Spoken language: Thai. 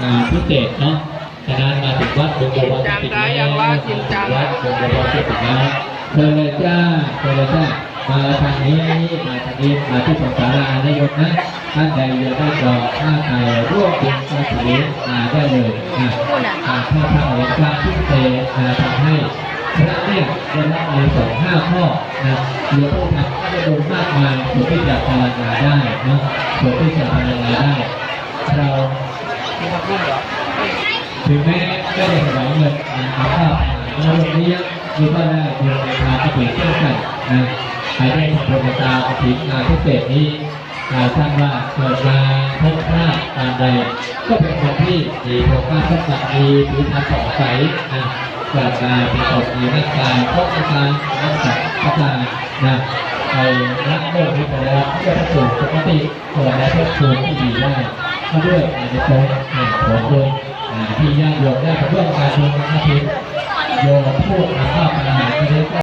อ่าพิเศษเนาะฉะนั้นมาถึงวัดบุญบวรติดแล้ววัดบุญบวรติดแล้วเชิญเลยจ้าเชิญเลยจ้ามาทางนี้มาทางนี้มาที่สงสารานายกนะท่านใดอยากได้ดอกผ้าไทยร่วมเป็นภาษีมาได้เลยนะอ่าถ้าทำอะไรการพิเศษนะทำให้พระเนี่ยได้รับในสองห้าข้อนะหลวงพ่อทำก็จะดูมากมายเพื่อที่จะพลังงานได้นะเพื่อที่จะพลังงานได้เรา ถึงแม้ไม่ได้ถวายเงินนะครับก็เราลงนี้มีก็ได้บุญในทางกระถิ่นเช่นกันนะใครได้ทำบุญในตากระถิ่นงานพิเศษนี้อ่าท่านว่าเกิดมาพบพลาดการใด ก็เป็นคนที่มีโอกาสทักษะดีผิวพรรณสดใสนะเกิดมาเป็นคนมีร่างกายพบอาการรักษาพัฒนานะไปรักโลกนี้ไปแล้วเพื่อสู่ปกติเกิดในภพภูมิที่ดีได้ มาด้วยอาจจะตรงแห่งผลบุญอ่าที่ญาติโยมได้ไปร่วมการทำกระถิ่นโยมพูดอาภาพอาหารที่ได้